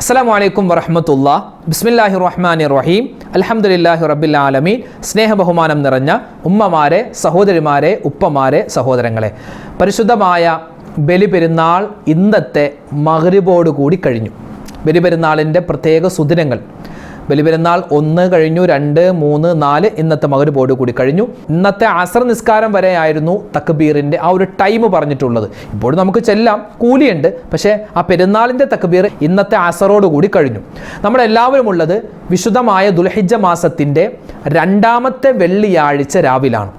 അസ്സാം വലൈക്കും വറഹമത്തുള്ള. ബിസ്മില്ലാഹി റഹ്മാനി റഹീം അലഹമുല്ലാഹി റബ്ബിൽ ആലമീൻ. സ്നേഹബഹുമാനം നിറഞ്ഞ ഉമ്മമാരെ സഹോദരിമാരെ ഉപ്പമാരെ സഹോദരങ്ങളെ. പരിശുദ്ധമായ ബലിപെരുന്നാൾ ഇന്നത്തെ മകരിബോട് കൂടി കഴിഞ്ഞു. ബലിപെരുന്നാളിന്റെ പ്രത്യേക സുദിനങ്ങൾ. ബലിപെരുന്നാൾ ഒന്ന് കഴിഞ്ഞു രണ്ട് മൂന്ന് നാല് ഇന്നത്തെ മകരുപോട് കൂടി കഴിഞ്ഞു. ഇന്നത്തെ അസർ നിസ്കാരം വരെ ആയിരുന്നു തക്ബീറിന്റെ ആ ഒരു ടൈം പറഞ്ഞിട്ടുള്ളത്. ഇപ്പോഴും നമുക്ക് ചെല്ലാം കൂലിയുണ്ട്. പക്ഷേ ആ പെരുന്നാളിന്റെ തക്ബീർ ഇന്നത്തെ അസറോട് കൂടി കഴിഞ്ഞു. നമ്മളെല്ലാവരും ഉള്ളത് വിശുദ്ധമായ ദുൽഹിജ മാസത്തിന്റെ രണ്ടാമത്തെ വെള്ളിയാഴ്ച രാവിലാണ്.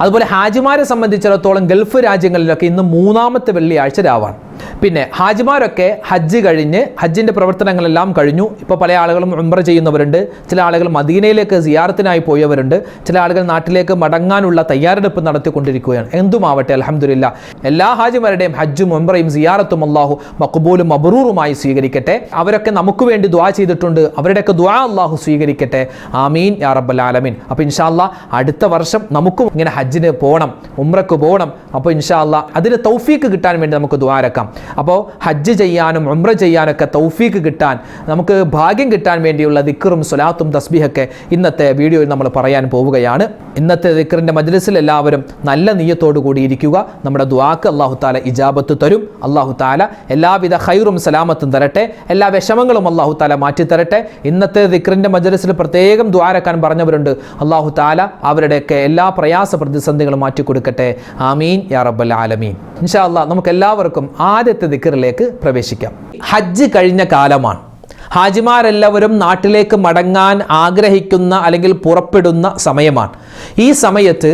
അതുപോലെ ഹാജിമാരെ സംബന്ധിച്ചിടത്തോളം ഗൾഫ് രാജ്യങ്ങളിലൊക്കെ ഇന്ന് മൂന്നാമത്തെ വെള്ളിയാഴ്ച രാവാണ്. പിന്നെ ഹാജിമാരൊക്കെ ഹജ്ജ് കഴിഞ്ഞ് ഹജ്ജിന്റെ പ്രവർത്തനങ്ങളെല്ലാം കഴിഞ്ഞു. ഇപ്പോൾ പല ആളുകളും ഉംറ ചെയ്യുന്നവരുണ്ട്. ചില ആളുകൾ മദീനയിലേക്ക് സിയാറത്തിനായി പോയവരുണ്ട്. ചില ആളുകൾ നാട്ടിലേക്ക് മടങ്ങാനുള്ള തയ്യാറെടുപ്പ് നടത്തിക്കൊണ്ടിരിക്കുകയാണ്. എന്തുമാവട്ടെ അലഹമില്ല എല്ലാ ഹാജിമാരുടെയും ഹജ്ജും ഉംറയും സിയാറത്തും അള്ളാഹു മക്ബൂലും മബറൂറുമായി സ്വീകരിക്കട്ടെ. അവരൊക്കെ നമുക്ക് വേണ്ടി ദ്വാ ചെയ്തിട്ടുണ്ട്. അവരുടെയൊക്കെ ദ്വാ അള്ളാഹു സ്വീകരിക്കട്ടെ. ആമീൻ യാ റബ്ബൽ ആലമീൻ. അപ്പോൾ ഇൻഷാല്ല അടുത്ത വർഷം നമുക്കും ഇങ്ങനെ ഹജ്ജിന് പോകണം ഉംറക്ക് പോകണം അപ്പോൾ ഇൻഷാല്ല അതിന് തൗഫീക്ക് കിട്ടാൻ വേണ്ടി നമുക്ക് ദ്വാരക്കാം അപ്പോൾ ഹജ്ജ് ചെയ്യാനും ഉംറ ചെയ്യാനൊക്കെ തൗഫീക്ക് കിട്ടാൻ നമുക്ക് ഭാഗ്യം കിട്ടാൻ വേണ്ടിയുള്ള ദിക്കറും സ്വലാത്തും തസ്ബീഹൊക്കെ ഇന്നത്തെ വീഡിയോയിൽ നമ്മൾ പറയാൻ പോവുകയാണ്. ഇന്നത്തെ ദിക്കറിന്റെ മജ്ലിസിൽ എല്ലാവരും നല്ല നീയത്തോടു കൂടി ഇരിക്കുക. നമ്മുടെ ദ്വാക്ക് അള്ളാഹു താല ഇജാബത്ത് തരും. അള്ളാഹു താല എല്ലാവിധ ഹൈറും സലാമത്തും തരട്ടെ. എല്ലാ വിഷമങ്ങളും അള്ളാഹു താല മാറ്റിത്തരട്ടെ ഇന്നത്തെ ദിക്കറിന്റെ മജ്ലിസിൽ പ്രത്യേകം ദ്വാരക്കാൻ പറഞ്ഞവരുണ്ട്. അള്ളാഹു താല അവരുടെയൊക്കെ എല്ലാ പ്രയാസ പ്രതിസന്ധികളും മാറ്റി കൊടുക്കട്ടെ ആമീൻ. യാ റബ്ബൽ ആലമീൻ. ഇൻഷാ അള്ളാഹ് നമുക്ക് എല്ലാവർക്കും ആദ്യത്തെ ദിക്കറിലേക്ക് പ്രവേശിക്കാം. ഹജ്ജ് കഴിഞ്ഞ കാലമാണ്. ഹാജിമാരെല്ലാവരും നാട്ടിലേക്ക് മടങ്ങാൻ ആഗ്രഹിക്കുന്ന അല്ലെങ്കിൽ പുറപ്പെടുന്ന സമയമാണ്. ഈ സമയത്ത്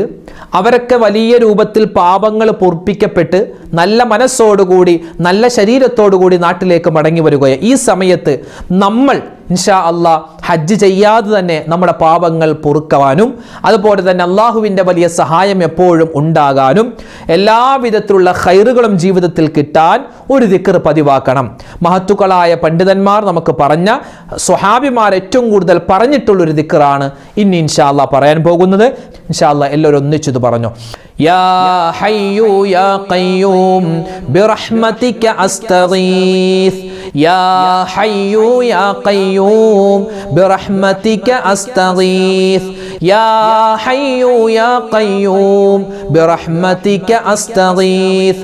അവരൊക്കെ വലിയ രൂപത്തിൽ പാപങ്ങൾ പൊർപ്പിക്കപ്പെട്ട് നല്ല മനസ്സോടുകൂടി നല്ല ശരീരത്തോടുകൂടി നാട്ടിലേക്ക് മടങ്ങി വരികയാണ്. ഈ സമയത്ത് നമ്മൾ ഇൻഷാ അള്ളാ ഹജ്ജ് ചെയ്യാതെ തന്നെ നമ്മുടെ പാപങ്ങൾ പൊറുക്കുവാനും അതുപോലെ തന്നെ അള്ളാഹുവിന്റെ വലിയ സഹായം എപ്പോഴും ഉണ്ടാകാനും എല്ലാവിധത്തിലുള്ള ഹൈറുകളും ജീവിതത്തിൽ കിട്ടാൻ ഒരു ദിക്കർ പതിവാക്കണം. മഹത്തുക്കളായ പണ്ഡിതന്മാർ നമുക്ക് പറഞ്ഞ സ്വഹാബിമാർ ഏറ്റവും കൂടുതൽ പറഞ്ഞിട്ടുള്ളൊരു ദിക്കറാണ് ഇനി ഇൻഷാ അള്ളാ പറയാൻ പോകുന്നത്. ഇൻഷാ അള്ളാ എല്ലാവരും ഒന്നിച്ചത് പറഞ്ഞു യാ ഹയ്യു യാ ഖയ്യൂം ബിറഹ്മതിക അസ്തഗീസ് യാ ഹയ്യു യാ ഖയ്യൂം ബിറഹ്മതിക അസ്തഗീസ് യാ ഹയ്യു യാ ഖയ്യൂം ബിറഹ്മതിക അസ്തഗീസ്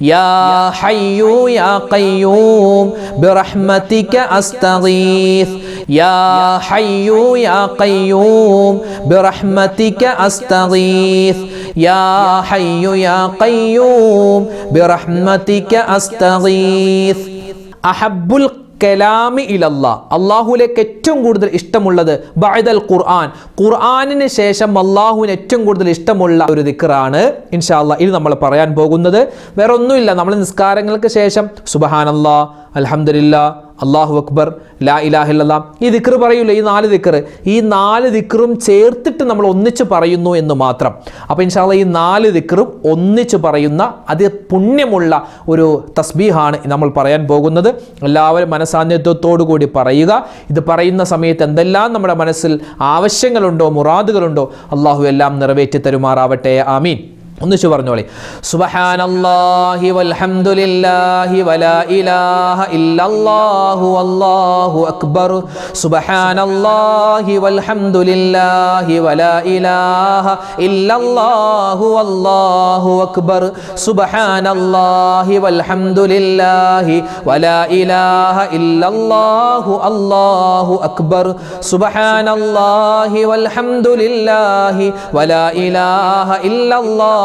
يا حي يا قيوم برحمتك أستغيث. يا حي يا قيوم برحمتك أستغيث. يا حي يا قيوم برحمتك أستغيث. أحب القلب കലാമി ഇലല്ല. അള്ളാഹുലേക്ക് ഏറ്റവും കൂടുതൽ ഇഷ്ടമുള്ളത് ബൈദൽ ഖുർആൻ. ഖുർആാനിന് ശേഷം അള്ളാഹുവിന് ഏറ്റവും കൂടുതൽ ഇഷ്ടമുള്ള ഒരു ദിക്റാണ് ഇൻഷാല്ല ഇത് നമ്മൾ പറയാൻ പോകുന്നത് വേറെ ഒന്നുമില്ല നമ്മൾ നിസ്കാരങ്ങൾക്ക് ശേഷം സുബഹാനല്ലാ അൽഹംദുലില്ലാ അള്ളാഹു അക്ബർ ലാ ഇലാഹില്ല ഈ ദിക്ർ പറയൂല ഈ നാല് ദിക്ർ? ഈ നാല് ദിക്റും ചേർത്തിട്ട് നമ്മൾ ഒന്നിച്ച് പറയുന്നു എന്ന് മാത്രം. അപ്പോൾ ഇൻഷാല്ല ഈ നാല് ദിക്റും ഒന്നിച്ച് പറയുന്ന അത് പുണ്യമുള്ള ഒരു തസ്ബീഹാണ് നമ്മൾ പറയാൻ പോകുന്നത്. എല്ലാവരും മനസാന്നിധ്യത്തോടു കൂടി പറയുക. ഇത് പറയുന്ന സമയത്ത് എന്തെല്ലാം നമ്മുടെ മനസ്സിൽ ആവശ്യങ്ങളുണ്ടോ മുറാദുകളുണ്ടോ അള്ളാഹു എല്ലാം നിറവേറ്റി തരുമാറാവട്ടെ. ആമീൻ. ഒന്നിച്ചു പറഞ്ഞോളി. സുബഹാനല്ലാഹി വൽഹംദുലില്ലാഹി വലാ ഇലാഹ ഇല്ലല്ലാഹു അല്ലാഹു അക്ബർ. സുബഹാനല്ലാഹി വൽഹംദുലില്ലാഹി വലാ ഇലാഹ ഇല്ലല്ലാഹു അല്ലാഹു അക്ബർ. സുബഹാനല്ലാഹി വൽഹംദുലില്ലാഹി വലാ ഇലാഹ ഇല്ലല്ലാഹു അല്ലാഹു അക്ബർ. സുബഹാനല്ലാഹി വൽഹംദുലില്ലാഹി വലാ ഇലാഹ ഇല്ലല്ലാഹു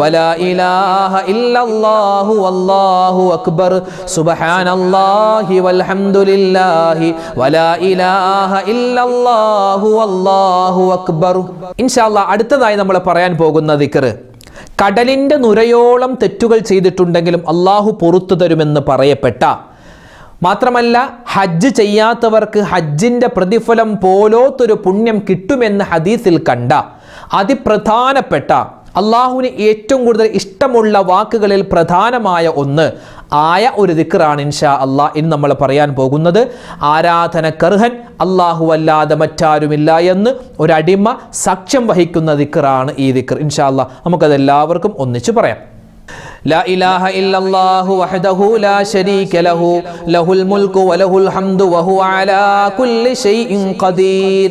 വലാ ഇലാഹ ഇല്ലല്ലാഹു വല്ലാഹു അക്ബർ. സുബ്ഹാനല്ലാഹി വൽഹംദുലില്ലാഹി വലാ ഇലാഹ ഇല്ലല്ലാഹു വല്ലാഹു അക്ബർ. ഇൻഷാല്ലാ അടുത്തതായി നമ്മൾ പറയാൻ പോകുന്ന ദിക്ർ കടലിന്റെ നുരയോളം തെറ്റുകൾ ചെയ്തിട്ടുണ്ടെങ്കിലും അള്ളാഹു പുറത്തു തരുമെന്ന് പറയപ്പെട്ട. മാത്രമല്ല ഹജ്ജ് ചെയ്യാത്തവർക്ക് ഹജ്ജിന്റെ പ്രതിഫലം പോലോത്തൊരു പുണ്യം കിട്ടുമെന്ന് ഹദീസിൽ കണ്ട. അതിപ്രധാനപ്പെട്ട അള്ളാഹുവിന് ഏറ്റവും കൂടുതൽ ഇഷ്ടമുള്ള വാക്കുകളിൽ പ്രധാനമായ ഒന്ന് ആയ ഒരു ദിക്കറാണ് ഇൻഷാ അള്ളാഹ് ഇന്ന് നമ്മൾ പറയാൻ പോകുന്നത്. ആരാധന അള്ളാഹു അല്ലാതെ മറ്റാരുമില്ല എന്ന് ഒരടിമ സഖ്യം വഹിക്കുന്ന ദിക്കറാണ് ഈ ദിക്കർ ഇൻഷാ അള്ളാഹ് നമുക്കതെല്ലാവർക്കും ഒന്നിച്ച് പറയാം. لا إله إلا الله وحده لا شريك له له الملك وله الحمد وهو على كل شيء قدير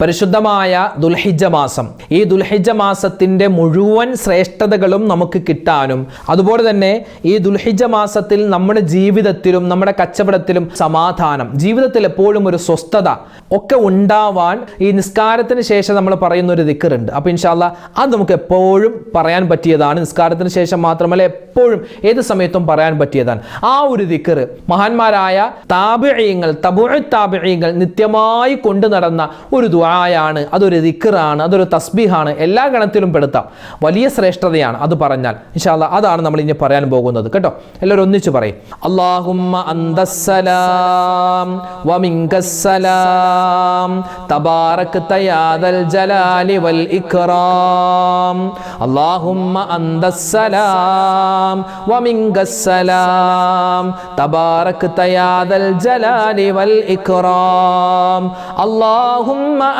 പരിശുദ്ധമായ ദുൽഹിജ മാസം. ഈ ദുൽഹിജ മാസത്തിന്റെ മുഴുവൻ ശ്രേഷ്ഠതകളും നമുക്ക് കിട്ടാനും അതുപോലെ തന്നെ ഈ ദുൽഹിജ മാസത്തിൽ നമ്മുടെ ജീവിതത്തിലും നമ്മുടെ കച്ചവടത്തിലും സമാധാനം ജീവിതത്തിൽ എപ്പോഴും ഒരു സ്വസ്ഥത ഒക്കെ ഉണ്ടാവാൻ ഈ നിസ്കാരത്തിന് ശേഷം നമ്മൾ പറയുന്ന ഒരു ദിക്കറുണ്ട് അപ്പോൾ ഇൻഷാല്ല അത് നമുക്ക് എപ്പോഴും പറയാൻ പറ്റിയതാണ്. നിസ്കാരത്തിന് ശേഷം മാത്രമല്ല എപ്പോഴും ഏത് സമയത്തും പറയാൻ പറ്റിയതാണ്. ആ ഒരു ദിക്കറ് മഹാന്മാരായ താപിഴയങ്ങൾ തപുഴ താപിഴയങ്ങൾ നിത്യമായി കൊണ്ടു നടന്ന ഒരു ദുആയാണ് അതൊരു ദിക്കറാണ് അതൊരു തസ്ബീഹാണ് എല്ലാ ഗണത്തിലും പെടുത്താം. വലിയ ശ്രേഷ്ഠതയാണ് അത് പറഞ്ഞാൽ. ഇൻഷാല്ല അതാണ് നമ്മൾ ഇനി പറയാൻ പോകുന്നത് കേട്ടോ? എല്ലാവരും ഒന്നിച്ച് പറയും. അള്ളാഹുമ്മ അന്തസ്സലാം വമിങ്കസ്സലാം തബാറക് തയാദൽ ജലാലി വൽ ഇക്റാം. അള്ളാഹുമ്മ അന്തസ്സലാം വമിങ്കസ്സലാം തബാറക് തയാദൽ ജലാലി വൽ ഇക്റാം. അള്ളാഹുമ്മ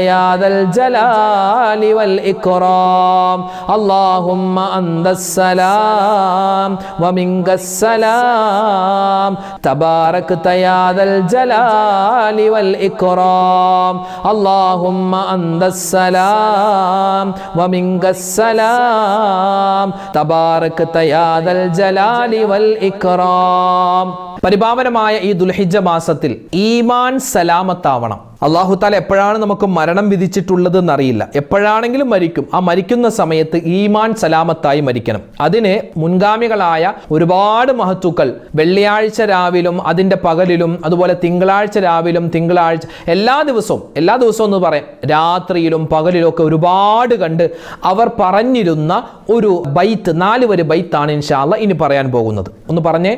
يا ذا الجلال والإكرام اللهم أنت السلام ومنك السلام تباركت يا ذا الجلال والإكرام اللهم أنت السلام ومنك السلام تباركت يا ذا الجلال والإكرام പരിപാവനമായ ഈ ദുൽഹിജ മാസത്തിൽ ഈമാൻ സലാമത്താവണം അള്ളാഹു താല എപ്പോഴാണ് നമുക്ക് മരണം വിധിച്ചിട്ടുള്ളത് എന്നറിയില്ല എപ്പോഴാണെങ്കിലും മരിക്കും. ആ മരിക്കുന്ന സമയത്ത് ഈമാൻ സലാമത്തായി മരിക്കണം. അതിന് മുൻഗാമികളായ ഒരുപാട് മഹത്തുക്കൾ വെള്ളിയാഴ്ച രാവിലും അതിന്റെ പകലിലും അതുപോലെ തിങ്കളാഴ്ച രാവിലും തിങ്കളാഴ്ച എല്ലാ ദിവസവും എല്ലാ ദിവസവും എന്ന് പറയാം രാത്രിയിലും പകലിലും ഒക്കെ ഒരുപാട് കണ്ട് അവർ പറഞ്ഞിരുന്ന ഒരു ബൈത്ത് നാല് വരെ ബൈത്താണ് ഇൻഷാല്ല ഇനി പറയാൻ പോകുന്നത്. ഒന്ന് പറഞ്ഞേ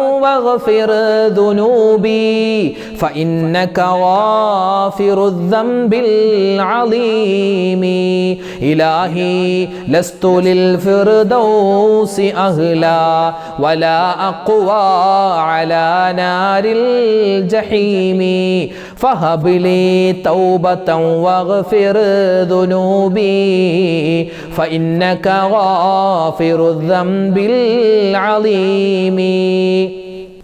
واغفر ذنوبي فإنك غافر الذنب العظيم. إلهي لست للفردوس أهلا ولا أقوى على نار الجحيم. فهب لي توبة واغفر ذنوبي فإنك غافر الذنب العظيم.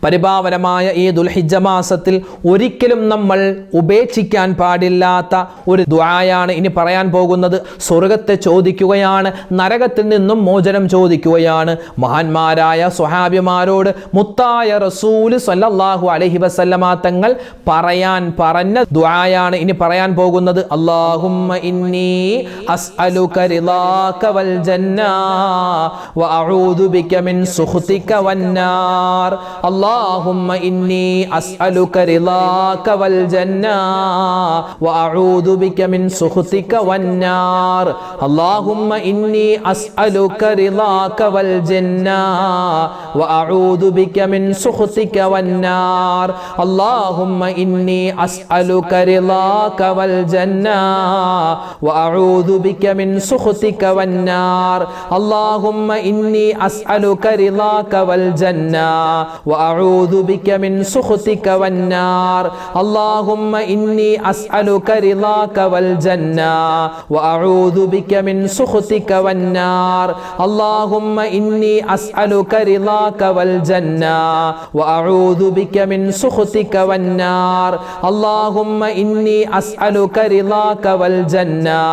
പരിപാവനമായ ഈ ദുൽഹിജ മാസത്തിൽ ഒരിക്കലും നമ്മൾ ഉപേക്ഷിക്കാൻ പാടില്ലാത്ത ഒരു ദ്വായാണ് ഇനി പറയാൻ പോകുന്നത്. സ്വർഗത്തെ ചോദിക്കുകയാണ് നരകത്തിൽ നിന്നും മോചനം ചോദിക്കുകയാണ്. മഹാന്മാരായ സ്വഹാബിമാരോട് മുത്തായ റസൂൽ സല്ലല്ലാഹു അലഹി വസല്ലമ തങ്ങൾ പറയാൻ പറഞ്ഞ ദ്വായാണ് ഇനി പറയാൻ പോകുന്നത്. അല്ലാഹുമ്മ ഇന്നി അസ്അലുക റിളാക വൽ ജന്ന ബിക മിൻ വന്നാർ اللهم إني أسألك رضاك والجنة وأعوذ بك من سخطك والنار. اللهم إني أسألك رضاك والجنة وأعوذ بك من سخطك والنار. اللهم إني أسألك رضاك والجنة وأعوذ بك من سخطك والنار. اللهم إني أسألك رضاك والجنة وأعوذ بك من سخطك والنار. اللهم إني أسألك رضاك والجنة وأعوذ بك من سخطك والنار. اللهم إني أسألك رضاك والجنة وأعوذ بك من سخطك والنار. اللهم إني أسألك رضاك والجنة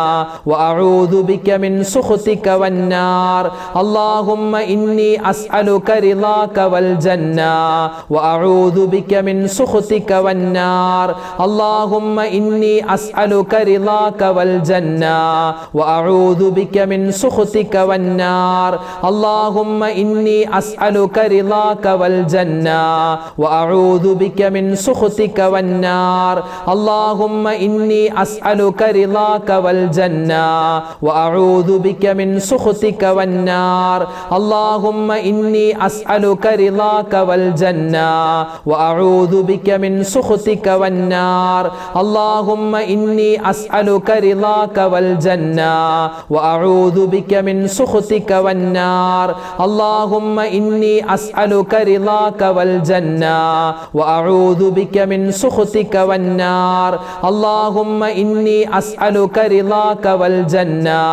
وأعوذ بك من سخطك والنار. اللهم إني أسألك رضاك والجنة وأعوذ بك من سخطك والنار. اللهم إني أسألك رضاك والجنة وأعوذ بك من سخطك والنار. اللهم إني أسألك رضاك والجنة وأعوذ بك من سخطك والنار. اللهم إني أسألك رضاك والجنة وأعوذ بك من سخطك والنار. اللهم إني أسألك رضاك والجنة وأعوذ بك من سخطك والنار. اللهم إني أسألك رضاك والجنة وأعوذ بك من سخطك والنار. اللهم إني أسألك رضاك والجنة وأعوذ بك من سخطك والنار. اللهم إني أسألك رضاك والجنة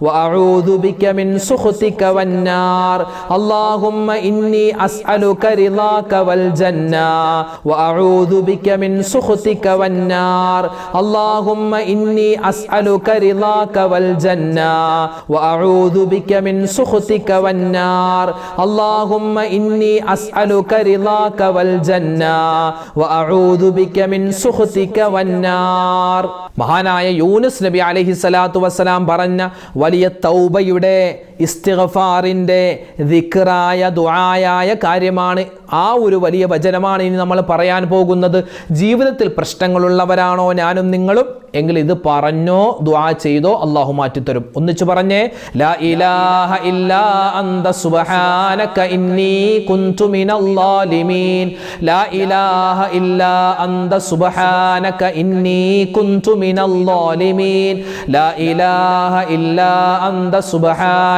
وأعوذ بك من سخطك والنار. اللهم إني أسألك رضاك والجنة وأعوذ بك من سخطك والنار اللهم إني أسألك رضاك والجنة وأعوذ بك من سخطك والنار اللهم إني أسألك رضاك والجنة وأعوذ بك من سخطك والنار മഹാനായ യൂനുസ് നബി അലഹി സ്വലാത്തു വസ്സലാം പറഞ്ഞ വലിയ തൗബയുടെ ഇസ്തിഗഫാറിന്റെ ദിക്റായ ദുആയായ കാര്യമാണ് ആ ഒരു വലിയ വചനമാണ് ഇനി നമ്മൾ പറയാൻ പോകുന്നത്. ജീവിതത്തിൽ പ്രശ്നങ്ങളുള്ളവരാണോ ഞാനും നിങ്ങളും? എങ്കിൽ ഇത് പറഞ്ഞോ ദുആ ചെയ്തോ അള്ളാഹു മാറ്റിത്തരും. ഒന്നിച്ചു പറഞ്ഞേ ലാ ഇലാഹ ഇല്ലാ അന്ത സുബ്ഹാനക ഇന്നി കുന്തു മിനല്ലാലിമീൻ ലാ ഇലാഹ ഇല്ലാ അന്ത സുബ്ഹാനക ഇന്നി കുന്തു മിനല്ലാലിമീൻ ലാ ഇലാഹ ഇല്ലാ അന്ത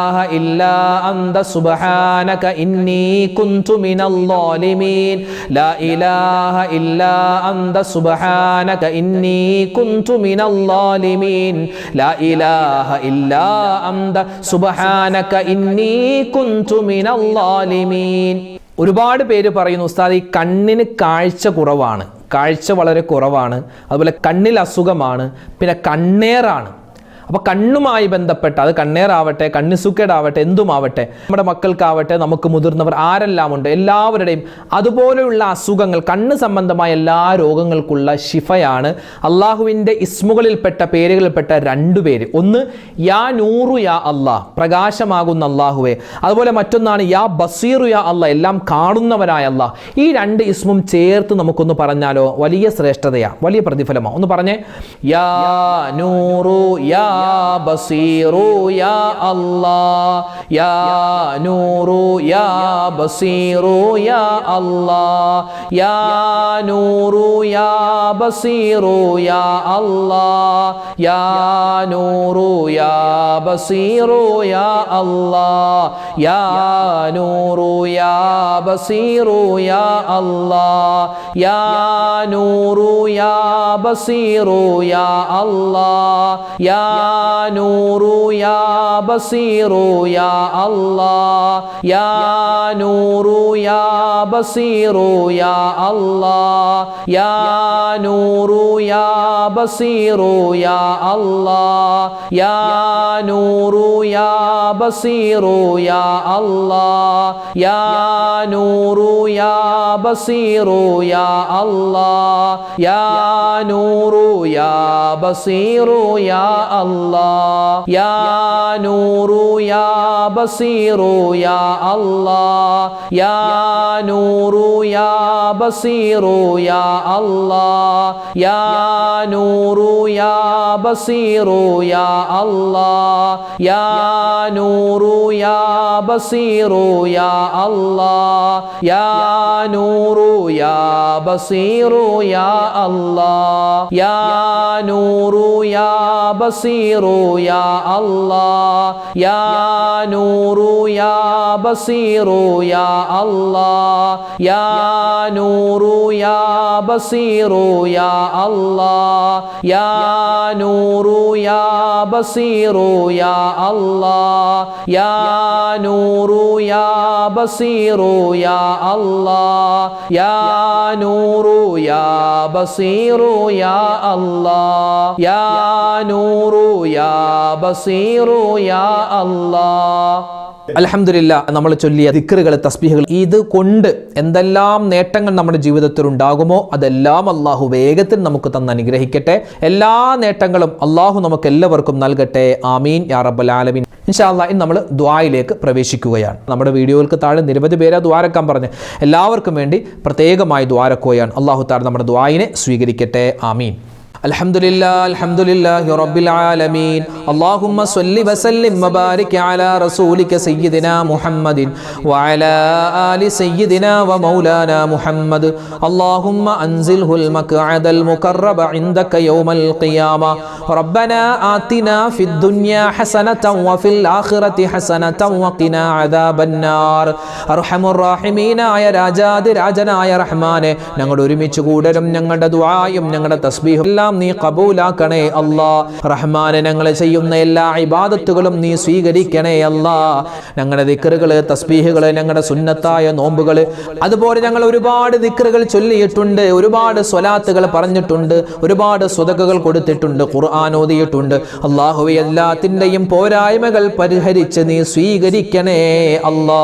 ഇലാഹ ഇല്ലാ അന്ത സുബ്ഹാനക ഇന്നി കുന്തു മിനൽ ളാലിമീൻ. ലാ ഇലാഹ ഇല്ലാ അന്ത സുബ്ഹാനക ഇന്നി കുന്തു മിനൽ ളാലിമീൻ. ലാ ഇലാഹ ഇല്ലാ അന്ത സുബ്ഹാനക ഇന്നി കുന്തു മിനൽ ളാലിമീൻ. ഒരുപാട് പേര് പറയുന്നു ഉസ്താദ് ഈ കണ്ണിന് കാഴ്ച കുറവാണ്. കാഴ്ച വളരെ കുറവാണ്. അതുപോലെ കണ്ണിൽ അസുഖമാണ്. പിന്നെ കണ്ണേറാണ്. അപ്പോൾ കണ്ണുമായി ബന്ധപ്പെട്ട അത് കണ്ണേറാവട്ടെ കണ്ണിസുക്കേടാവട്ടെ എന്തുമാവട്ടെ നമ്മുടെ മക്കൾക്കാവട്ടെ നമുക്ക് മുതിർന്നവർ ആരെല്ലാം ഉണ്ട് എല്ലാവരുടെയും അതുപോലെയുള്ള അസുഖങ്ങൾ കണ്ണ് സംബന്ധമായ എല്ലാ രോഗങ്ങൾക്കുള്ള ശിഫയാണ്. അള്ളാഹുവിന്റെ ഇസ്മുകളിൽപ്പെട്ട പേരുകളിൽപ്പെട്ട രണ്ടു പേര്. ഒന്ന് യാ നൂറു യാ അള്ളാഹ് പ്രകാശമാകുന്ന അള്ളാഹുവെ. അതുപോലെ മറ്റൊന്നാണ് യാ ബസീറു യാ അള്ളാഹ് എല്ലാം കാണുന്നവനായ അള്ളാഹ് ഈ രണ്ട് ഇസ്മും ചേർത്ത് നമുക്കൊന്ന് പറഞ്ഞാലോ വലിയ ശ്രേഷ്ഠതയാ വലിയ പ്രതിഫലമാണ് ഒന്ന് പറഞ്ഞേ യാ നൂറു യാ يا بصير يا الله يا نور يا بصير يا الله يا نور يا بصير يا الله يا نور يا بصير يا الله يا نور يا بصير يا الله يا نور يا بصير يا الله يا يا نور يا بصير يا الله يا نور يا بصير يا الله يا نور يا بصير يا الله يا نور يا بصير يا الله يا نور يا بصير يا الله يا نور يا بصير يا الله يا نور يا بصير يا الله يا نور يا بصير يا الله يا نور يا بصير يا الله يا نور يا بصير يا الله يا نور يا بصير يا الله يا نور يا بصير يا الله يا نور يا بصير يا الله يا نور يا بصير يا الله يا نور يا بصير يا الله يا نور يا بصير يا الله يا نور يا بصير يا الله يا نور യാ ബസീറു യാ അലഹമില്ല നമ്മൾ ചൊല്ലിയ ദിക്കറുകൾ തസ്ബീഹുകൾ ഇത് കൊണ്ട് എന്തെല്ലാം നേട്ടങ്ങൾ നമ്മുടെ ജീവിതത്തിൽ ഉണ്ടാകുമോ അതെല്ലാം അള്ളാഹു വേഗത്തിൽ നമുക്ക് തന്ന് അനുഗ്രഹിക്കട്ടെ. എല്ലാ നേട്ടങ്ങളും അള്ളാഹു നമുക്ക് എല്ലാവർക്കും നൽകട്ടെ. ആമീൻ. യാ റബ്ബൽ ആലമീൻ. ഇൻഷാല്ല ഇന്ന് നമ്മൾ ദ്വായിലേക്ക് പ്രവേശിക്കുകയാണ്. നമ്മുടെ വീഡിയോകൾക്ക് താഴെ നിരവധി പേരെ ദ്വാരക്കാൻ പറഞ്ഞ് എല്ലാവർക്കും വേണ്ടി പ്രത്യേകമായി ദ്വാരക്കുകയാണ്. അള്ളാഹു താഴെ നമ്മുടെ ദ്വായിനെ സ്വീകരിക്കട്ടെ. ആമീൻ. الحمد لله الحمد لله رب العالمين اللهم صل وسلم وبارك على رسولك سيدنا محمد وعلى آل سيدنا ومولانا محمد اللهم أنزله المقعد المقرب عندك يوم القيامة ربنا آتنا في الدنيا حسنة وفي الآخرة حسنة وقنا عذاب النار أرحم الراحمين ആയ രാജാതി രാജനായ റഹ്മാനെ ഞങ്ങൾ ഒരുമിച്ച് കൂടലും ഞങ്ങളുടെ ദുആയും ഞങ്ങളുടെ തസ്ബീഹും എല്ലാം നീ കബൂലാക്കണേ അല്ലാ. റഹ്മാനെ ഞങ്ങൾ ചെയ്യുന്ന എല്ലാ ഇബാദത്തുകളും നീ സ്വീകരിക്കണേ അല്ലാ. ഞങ്ങളുടെ ദിക്കറുകൾ തസ്ബീഹുകൾ ഞങ്ങളുടെ സുന്നത്തായ നോമ്പുകൾ അതുപോലെ ഞങ്ങൾ ഒരുപാട് ദിക്കറുകൾ ചൊല്ലിയിട്ടുണ്ട് ഒരുപാട് സ്വലാത്തുകൾ പറഞ്ഞിട്ടുണ്ട് ഒരുപാട് സ്വതകകൾ കൊടുത്തിട്ടുണ്ട് ഖുർആൻ ഓതിയിട്ടുണ്ട്. അള്ളാഹുവെ എല്ലാത്തിന്റെയും പോരായ്മകൾ പരിഹരിച്ച് നീ സ്വീകരിക്കണേ അല്ലാ.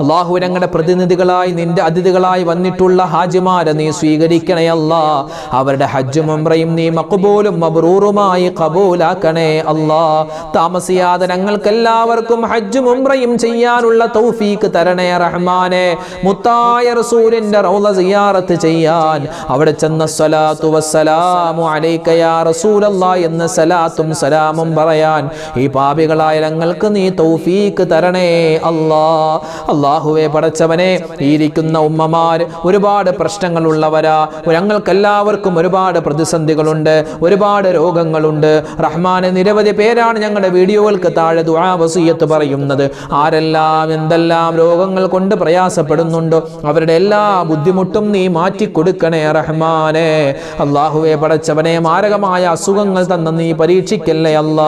അള്ളാഹു ഞങ്ങളുടെ പ്രതിനിധികളായി നിന്റെ അതിഥികളായി വന്നിട്ടുള്ള ഹാജിമാരെ നീ സ്വീകരിക്കണേ അല്ലാ. അവരുടെ ഹജ്ജും ഉംറയും നീ മക്കുബോലും മബ്രൂറുമായി കബൂലാക്കണേ അല്ലാ. താമസിയാതെ ഞങ്ങൾക്ക് എല്ലാവർക്കും ഹജ്ജും ഉംറയും ചെയ്യാനുള്ള തൗഫീക്ക് തരണേ റഹ്മാനെ. മുത്തായ റസൂലിന്റെ റൗള സിയാറത്ത് ചെയ്യാൻ അവിടെ ചെന്ന സ്വലാത്തു വസ്സലാമു അലൈക യാ റസൂലല്ലാ എന്ന സലാത്തും സലാമും പറയാൻ ഈ പാപികളായ ഞങ്ങൾക്ക് നീ തൗഫീക്ക് തരണേ അല്ലാ. അള്ളാഹുവെ പടച്ചവനെ ഇരിക്കുന്ന ഉമ്മമാർ ഒരുപാട് പ്രശ്നങ്ങളുള്ളവരാ. ഞങ്ങൾക്കെല്ലാവർക്കും ഒരുപാട് പ്രതിസന്ധികളുണ്ട് ഒരുപാട് രോഗങ്ങളുണ്ട്. റഹ്മാന് നിരവധി പേരാണ് ഞങ്ങളുടെ വീഡിയോകൾക്ക് താഴെ ദുആ വസീയത്ത് പറയുന്നത്. ആരെല്ലാം എന്തെല്ലാം രോഗങ്ങൾ കൊണ്ട് പ്രയാസപ്പെടുന്നുണ്ടോ അവരുടെ എല്ലാ ബുദ്ധിമുട്ടും നീ മാറ്റി കൊടുക്കണേ റഹ്മാനെ. അള്ളാഹുവെ പടച്ചവനെ മാരകമായ അസുഖങ്ങൾ തന്ന നീ പരീക്ഷിക്കല്ലേ അല്ല.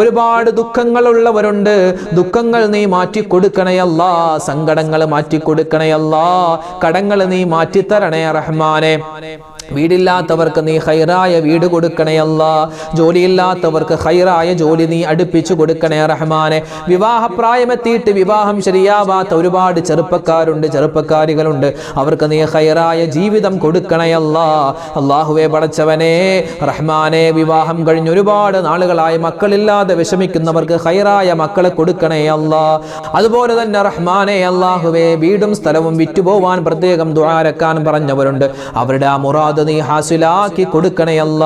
ഒരുപാട് ദുഃഖങ്ങളുള്ളവരുണ്ട് ദുഃഖങ്ങൾ നീ മാറ്റി കൊടുക്കണേ അല്ല. സങ്കടങ്ങൾ മാറ്റി കൊടുക്കണേ അല്ല. കടങ്ങൾ നീ മാറ്റിത്തരണേ റഹ്മാനെ. വീടില്ലാത്തവർക്ക് നീ ഹൈറായ വീട് കൊടുക്കണേ അല്ല. ജോലിയില്ലാത്തവർക്ക് ഹൈറായ ജോലി നീ അടുപ്പിച്ചു കൊടുക്കണേ റഹ്മാനെ. വിവാഹപ്രായമെത്തിയിട്ട് വിവാഹം ശരിയാവാത്ത ഒരുപാട് ചെറുപ്പക്കാരുണ്ട് ചെറുപ്പക്കാരികളുണ്ട്. അവർക്ക് നീ ഹൈറായ ജീവിതം കൊടുക്കണേ അല്ല. അള്ളാഹുവെ പടച്ചവനെ റഹ്മാനെ വിവാഹം കഴിഞ്ഞ് ഒരുപാട് നാളുകളായി മക്കളില്ലാതെ വിഷമിക്കുന്നവർക്ക് ഹൈറായ മക്കളെ കൊടുക്കണേ അല്ല. അതുപോലെ തന്നെ റഹ്മാനെ അള്ളാഹുവെ വീടും സ്ഥലവും വിറ്റുപോവാൻ പ്രത്യേകം ദ്വാരക്കാൻ പറഞ്ഞവരുണ്ട്. അവരുടെ ആ മുറാദ് നീ ഹാസിലാക്കി കൊടുക്കണേ അല്ല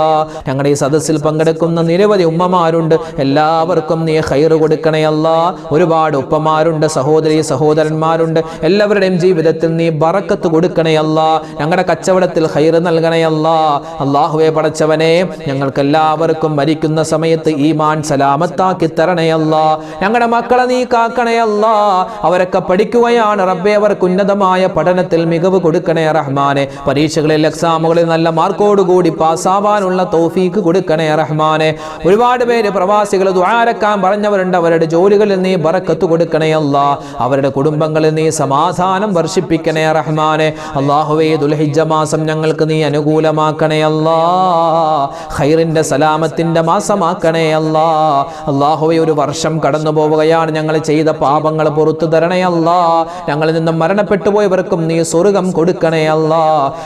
ഞങ്ങളുടെ ഈ സദസ്സിൽ പങ്കെടുക്കുന്ന നിരവധി ഉമ്മമാരുണ്ട്. എല്ലാവർക്കും നീ ഹൈറ് കൊടുക്കണേ അല്ല ഒരുപാട് ഉപ്പമാരുണ്ട് സഹോദരി സഹോദരന്മാരുണ്ട്. എല്ലാവരുടെയും ജീവിതത്തിൽ നീ ബറക്കത്ത് കൊടുക്കണേ അല്ല ഞങ്ങളുടെ കച്ചവടത്തിൽ ഹൈറ് നൽകണേ അല്ല അള്ളാഹുവെ പടച്ചവനെ ഞങ്ങൾക്ക് എല്ലാവർക്കും മരിക്കുന്ന സമയത്ത് ഈമാൻ സലാമത്താക്കി തരണേ അല്ല ഞങ്ങളുടെ മക്കളെ നീ കാക്കണേ അല്ല അവരൊക്കെ പഠിക്കുകയാണ്. റബ്ബെ അവർക്ക് ഉന്നതമായ പഠനത്തിൽ മികവ് കൊടുക്കണേ റഹ്മാനെ. പരീക്ഷകളിൽ എക്സാമുകളിൽ നല്ല മാർക്കോടുകൂടി പാസ്സാവാനുള്ള തോഫീക്ക് കൊടുക്കണേ റഹ്മാനെ. ഒരുപാട് പേര് പ്രവാസികൾ ദ്വാരക്കാൻ പറഞ്ഞവരുണ്ട് അവരുടെ ജോലികളിൽ നീ ബറക്കത്ത് കൊടുക്കണേ അല്ല. അവരുടെ കുടുംബങ്ങളിൽ നീ സമാധാനം വർഷിപ്പിക്കണേ റഹ്മാനെ. അള്ളാഹുവേ ദുൽഹിജ മാസം ഞങ്ങൾക്ക് നീ അനുകൂലമാക്കണേ അല്ലാ. ഖൈറിന്റെ സലാമത്തിന്റെ മാസമാക്കണേ അല്ലാ. അള്ളാഹുവെ ഒരു വർഷം കടന്നു പോവുകയാണ് ഞങ്ങൾ ചെയ്ത പാപങ്ങൾ പുറത്തു തരണേ ഞങ്ങളിൽ നിന്നും മരണപ്പെട്ടു പോയവർക്കും നീ സ്വർഗം കൊടുക്കണേ അല്ലാ.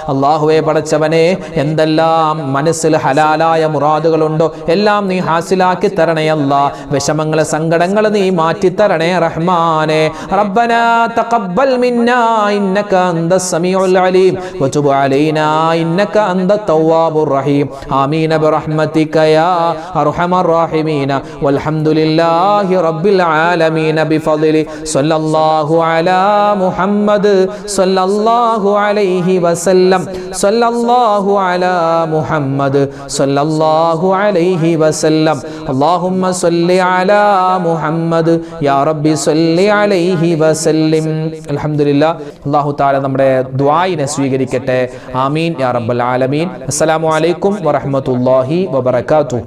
അള്ളാഹുവെ പടച്ചവൻ പടച്ചവനെ എന്തെല്ലാം മനസ്സിൽ ഹലാലായ മുറാദുകളുണ്ടോ എല്ലാം നീ ഹാസിലാക്കി തരണേ അല്ല. വിഷമങ്ങളെ സങ്കടങ്ങളെ നീ മാറ്റി തരണേ റഹ്മാനെ. റബ്ബന തഖബ്ബൽ മിന്നാ ഇന്നക അന്ത സമീഉൽ അലീം. വതുബ് അലൈനാ ഇന്നക അന്ത തവ്വാബുർ റഹീം. ആമീൻ ബിറഹ്മതിക യാ അർഹമർ റഹീമീന. വൽഹംദുലില്ലാഹി റബ്ബിൽ ആലമീൻ ബിഫളിലി സല്ലല്ലാഹു അലാ മുഹമ്മദ് സല്ലല്ലാഹു അലൈഹി വസല്ലം. സല്ലല്ലാഹു സല്ലല്ലാഹു അലാ മുഹമ്മദ് സല്ലല്ലാഹു അലൈഹി വസല്ലം. അല്ലാഹുമ്മ സല്ലി അലാ മുഹമ്മദ്. യാ റബ്ബി സല്ലി അലൈഹി വസല്ലിം. അൽഹംദുലില്ലാ. അല്ലാഹു തആല നമ്മുടെ ദുആയിനെ സ്വീകരിക്കട്ടെ. ആമീൻ. യാ റബ്ബൽ ആലമീൻ. അസ്സലാമു അലൈക്കും വറഹ്മത്തുള്ളാഹി വബറകാതുഹു.